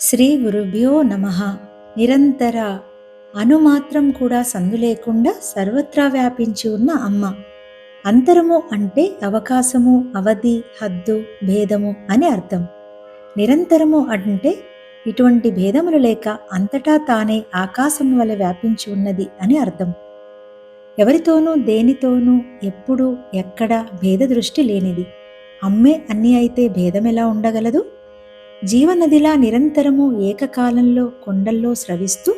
శ్రీ గురుభ్యో నమ. నిరంతర అనుమాత్రం కూడా సందు లేకుండా సర్వత్రా వ్యాపించి ఉన్న అమ్మ. అంతరము అంటే అవకాశము అవధి హద్దు భేదము అని అర్థం. నిరంతరము అంటే ఇటువంటి భేదములు లేక అంతటా తానే ఆకాశం వల్ల వ్యాపించి ఉన్నది అని అర్థం. ఎవరితోనూ దేనితోనూ ఎప్పుడు ఎక్కడ భేద దృష్టి లేనిది. అమ్మే అన్నీ అయితే భేదం ఎలా ఉండగలదు? జీవనదిలా నిరంతరము ఏకకాలంలో కొండల్లో స్రవిస్తూ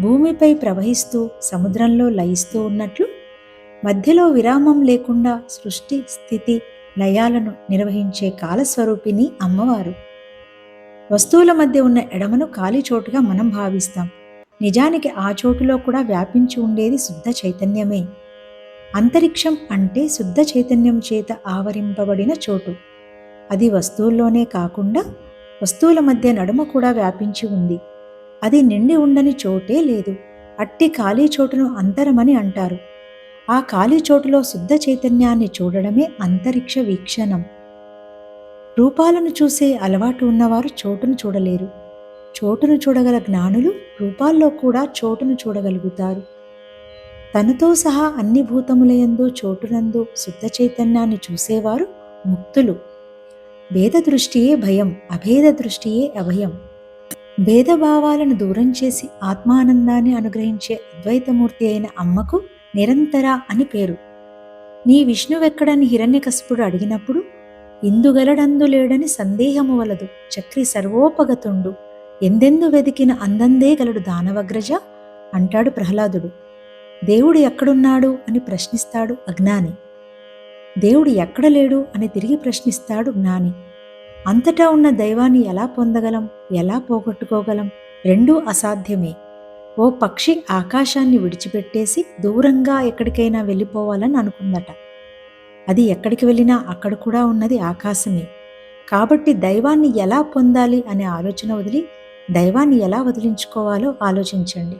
భూమిపై ప్రవహిస్తూ సముద్రంలో లయిస్తూ ఉన్నట్లు మధ్యలో విరామం లేకుండా సృష్టి స్థితి లయాలను నిర్వహించే కాలస్వరూపిణి అమ్మవారు. వస్తువుల మధ్య ఉన్న ఎడమను ఖాళీ చోటుగా మనం భావిస్తాం. నిజానికి ఆ చోటులో కూడా వ్యాపించి ఉండేది శుద్ధ చైతన్యమే. అంతరిక్షం అంటే శుద్ధ చైతన్యం చేత ఆవరింపబడిన చోటు. అది వస్తువుల్లోనే కాకుండా వస్తువుల మధ్య నడుమ కూడా వ్యాపించి ఉంది. అది నిండి ఉండని చోటే లేదు. అట్టి ఖాళీ చోటును అంతరమని అంటారు. ఆ ఖాళీ చోటులో శుద్ధ చైతన్యాన్ని చూడడమే అంతరిక్ష వీక్షణం. రూపాలను చూసే అలవాటు ఉన్నవారు చోటును చూడలేరు. చోటును చూడగల జ్ఞానులు రూపాల్లో కూడా చోటును చూడగలుగుతారు. తనతో సహా అన్ని భూతములయందు చోటునందు శుద్ధ చైతన్యాన్ని చూసేవారు ముక్తులు. భేద దృష్టియే భయం అభేద దృష్టియే అభయం. భేదభావాలను దూరం చేసి ఆత్మానందాన్ని అనుగ్రహించే అద్వైతమూర్తి అయిన అమ్మకు నిరంతర అని పేరు. నీ విష్ణువెక్కడని హిరణ్యకశపుడు అడిగినప్పుడు ఇందుగలడందు లేడని సందేహము వలదు చక్రి సర్వోపగతుండు ఎందెందు వెదికిన అందందే గలడు దానవగ్రజ అంటాడు ప్రహ్లాదుడు. దేవుడు ఎక్కడున్నాడు అని ప్రశ్నిస్తాడు అజ్ఞాని. దేవుడు ఎక్కడ లేడు అని తిరిగి ప్రశ్నిస్తాడు జ్ఞాని. అంతటా ఉన్న దైవాన్ని ఎలా పొందగలం? ఎలా పోగొట్టుకోగలం? రెండూ అసాధ్యమే. ఓ పక్షి ఆకాశాన్ని విడిచిపెట్టేసి దూరంగా ఎక్కడికైనా వెళ్ళిపోవాలని అనుకుందట. అది ఎక్కడికి వెళ్ళినా అక్కడ కూడా ఉన్నది ఆకాశమే. కాబట్టి దైవాన్ని ఎలా పొందాలి అనే ఆలోచన వదిలి దైవాన్ని ఎలా వదిలించుకోవాలో ఆలోచించండి.